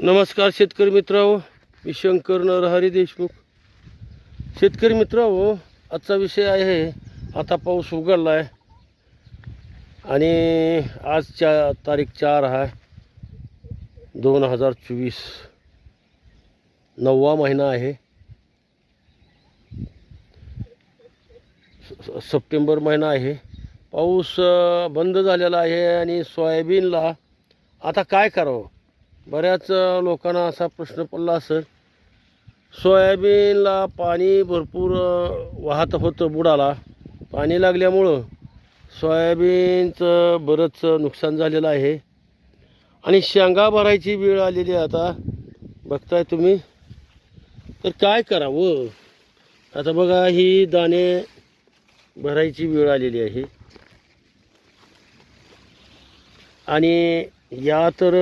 नमस्कार शेतकरी मित्रांनो. मी शंकर नरहरी देशमुख. शेतकरी मित्रांनो आजचा विषय आहे आता पाऊस उघडला आहे आणि आजच्या तारीख चार आहे दोन हजार चोवीस. नववा महिना आहे. स- सप्टेंबर महिना आहे. पाऊस बंद झालेला आहे आणि सोयाबीनला आता काय करावं? बऱ्याच लोकांना असा प्रश्न पडला असेल सोयाबीनला पाणी भरपूर वाहत होतं बुडाला. पाणी लागल्यामुळं सोयाबीनचं बरंच नुकसान झालेलं आहे. आणि शेंगा भरायची वेळ आलेली आहे आता. बघताय तुम्ही. तर काय करावं? आता बघा ही दाणे भरायची वेळ आलेली आहे. आणि या तर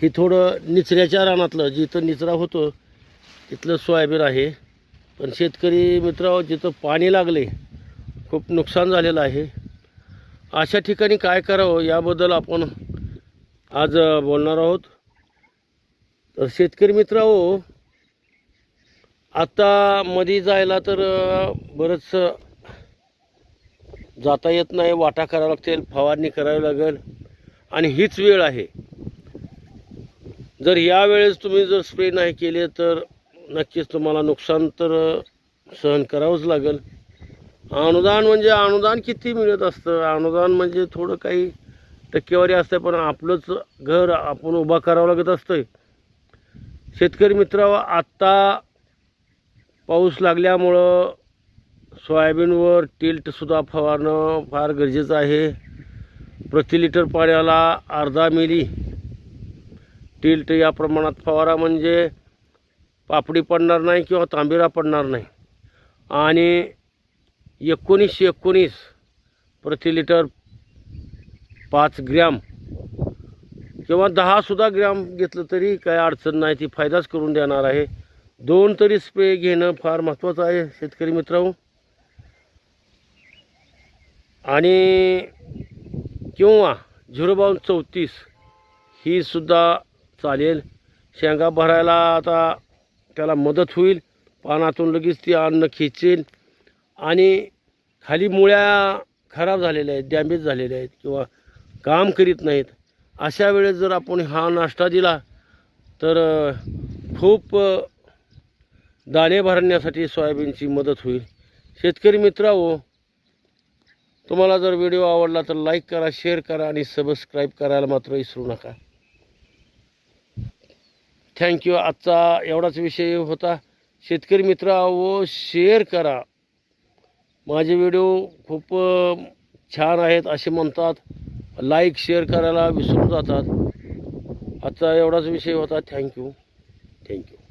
हे थोडं निचऱ्याच्या रानातलं जिथं निचरा होतो तिथलं सोयाबीन आहे. पण शेतकरी मित्र जिथं पाणी लागले खूप नुकसान झालेलं आहे. अशा ठिकाणी काय करावं याबद्दल आपण आज बोलणार आहोत. तर शेतकरी मित्र हो आता मध्ये जायला तर बरंच जाता येत नाही वाटा करावं लागतील फवारणी करावी लागेल. आणि हीच वेळ आहे. जर यावेळेस तुम्ही जर स्प्रे नाही केले तर नक्कीच तुम्हाला नुकसान तर सहन करावंच लागेल. अनुदान म्हणजे अनुदान किती मिळत असतं? अनुदान म्हणजे थोडं काही टक्केवारी असते पण आपलंच घर आपण उभा करावं लागत असतं शेतकरी मित्रावर आत्ता पाऊस लागल्यामुळं सोयाबीनवर टिल्टसुद्धा फवारणं फार गरजेचं आहे. प्रति लिटर पाण्याला अर्धा मिली टिल्ट या प्रमाणात फवारा म्हणजे पापडी पडणार नाही किंवा तांबिरा पडणार नाही. आणि एकोणीसशे एकोणीस प्रति लिटर पाच ग्रॅम किंवा दहासुद्धा ग्रॅम घेतलं तरी काय अडचण नाही ती फायदाच करून देणार आहे. दोन तरी स्प्रे घेणं फार महत्त्वाचं आहे शेतकरी मित्रांनो. आणि किंवा झिरो बावन चौतीस ही सुद्धा चालेल. शेंगा भरायला आता त्याला मदत होईल. पानातून लगेच ती अन्न खेचेल. आणि खाली मुळ्या खराब झालेल्या आहेत डॅमेज झालेल्या आहेत किंवा काम करीत नाहीत. अशा वेळेस जर आपण हा नाश्ता दिला तर खूप दाणे भरण्यासाठी सोयाबीनची मदत होईल. शेतकरी मित्रांनो तुम्हाला जर व्हिडिओ आवडला तर लाईक करा शेअर करा आणि सबस्क्राईब करायला मात्र विसरू नका. थँक्यू आजचा एवढाच विषय होता. शेतकरी मित्र व शेअर करा. माझे व्हिडिओ खूप छान आहेत असे म्हणतात. लाईक शेअर करायला विसरून जातात. आजचा एवढाच विषय होता. Thank you thank you